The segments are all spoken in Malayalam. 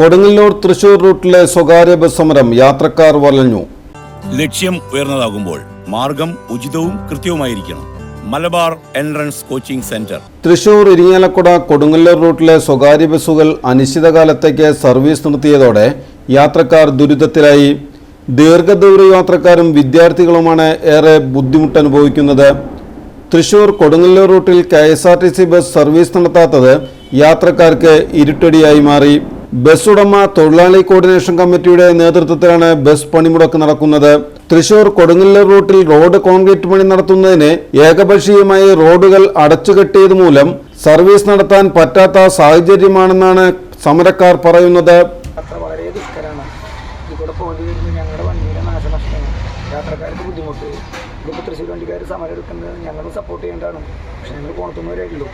കൊടുങ്ങല്ലൂർ തൃശൂർ റൂട്ടിലെ സ്വകാര്യ ബസ് സമരം യാത്രക്കാർ വലഞ്ഞു. ലക്ഷ്യം ഉയർന്നതാകുമ്പോൾ മാർഗം ഉചിതവും കൃത്യവുമായിരിക്കണം. Malabar entrance coaching centre. Thrissur Irinjalakuda Kodungallur റൂട്ടിലെ സ്വകാര്യ ബസ്സുകൾ അനിശ്ചിതകാലത്തേക്ക് സർവീസ് നിർത്തിയതോടെ യാത്രക്കാർ ദുരിതത്തിലായി. ദീർഘദൂര യാത്രക്കാരും വിദ്യാർത്ഥികളുമാണ് ഏറെ ബുദ്ധിമുട്ട് അനുഭവിക്കുന്നത് തൃശൂർ കൊടുങ്ങല്ലൂർ റൂട്ടിൽ K S R T C bus service നടത്താത്തത് യാത്രക്കാർക്ക് ഇരുട്ടടിയായി മാറി. ബസ് ഉടമ തൊഴിലാളി കോർഡിനേഷൻ കമ്മിറ്റിയുടെ നേതൃത്വത്തിലാണ് ബസ് പണിമുടക്ക് നടക്കുന്നത്. തൃശൂർ കൊടുങ്ങല്ലൂർ റൂട്ടിൽ റോഡ് കോൺക്രീറ്റ് പണി നടത്തുന്നതിന് ഏകപക്ഷീയമായി റോഡുകൾ അടച്ചുകെട്ടിയത് മൂലം സർവീസ് നടത്താൻ പറ്റാത്ത സാഹചര്യമാണെന്നാണ് സമരക്കാർ പറയുന്നത്. യാത്രക്കാർക്ക് ബുദ്ധിമുട്ട്. ഇതിപ്പോൾ തൃശ്ശൂർ വണ്ടിക്കാർ സമരം എടുക്കുന്നത് ഞങ്ങളും സപ്പോർട്ട് ചെയ്യേണ്ടതാണ്. പക്ഷെ ഞങ്ങൾ പോണത്തുന്നവരേ ഉള്ളൂ.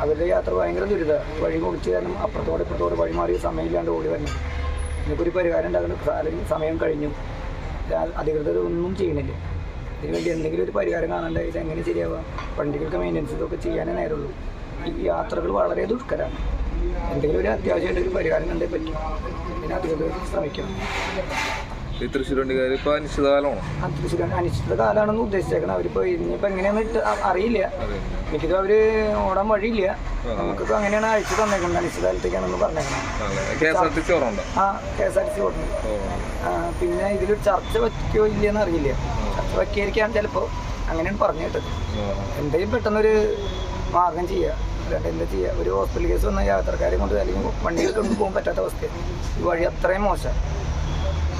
അവരുടെ യാത്ര ഭയങ്കര ദുരിത. വഴി കുടിച്ച് കാരണം അപ്പുറത്തോടെ ഇപ്പുറത്തോടെ വഴി മാറി സമയമില്ലാണ്ട് ഓടി വരണം ഇതിനൊക്കെ ഒരു പരിഹാരം ഉണ്ടാകുന്ന സാലറി സമയം കഴിഞ്ഞു. അധികൃതർ ഒന്നും ചെയ്യണില്ല ഇതിനുവേണ്ടി എന്തെങ്കിലും ഒരു പരിഹാരം കാണണ്ടേ? ഇത് എങ്ങനെ ശരിയാവാം വണ്ടികൾക്ക് മെയിന്റനൻസ് ഇതൊക്കെ ചെയ്യാനേ നേരമുള്ളൂ. ഈ യാത്രകൾ വളരെ ദുഷ്കരമാണ്. എന്തെങ്കിലും ഒരു അത്യാവശ്യമായിട്ട് ഒരു പരിഹാരം കണ്ടേ പറ്റും. ഇതിന് അധികൃതർ ശ്രമിക്കണം. ഈ തൃശ്ശൂർ വണ്ടിക്കാർ ഇപ്പൊ അനിശ്ചിതകാലമാണോ തൃശ്ശൂർ അനിശ്ചിത കാലമാണെന്ന് ഉദ്ദേശിച്ചേക്കണം. അവരിപ്പോ ഇനിയിപ്പോ ഇട്ട് അ- അറിയില്ല. എനിക്കിത് അവർ ഓടാൻ വഴിയില്ല. നമുക്കിപ്പോ അങ്ങനെയാണ് അയച്ചു തന്നേക്കുന്നത് അനിശ്ചിതകാലത്തേക്കാണെന്ന് പറഞ്ഞേക്കണം. K S R T C ഓർമ്മ ആ K S R T C ഓടുന്നു ആ, പിന്നെ ഇതിൽ ചർച്ച വയ്ക്കോ ഇല്ലയെന്ന് അറിയില്ല. ചർച്ച വയ്ക്കായിരിക്കാം ചിലപ്പോ. അങ്ങനെയാണ് പറഞ്ഞു കേട്ടത്. എന്തെങ്കിലും പെട്ടെന്നൊരു മാർഗം ചെയ്യുക അല്ലാണ്ട് എന്താ ചെയ്യുക ഒരു ഹോസ്പിറ്റൽ കേസ് വന്ന യാത്രക്കാരെ കൊണ്ട് അല്ലെങ്കിൽ വണ്ടികൾ കൊണ്ട് പോകാൻ പറ്റാത്ത അവസ്ഥയാണ് ഈ വഴി അത്രയും മോശം എന്തെങ്കിലും പെട്ടെന്നൊരു കാര്യങ്ങൾ ചെയ്യുക അതിൽ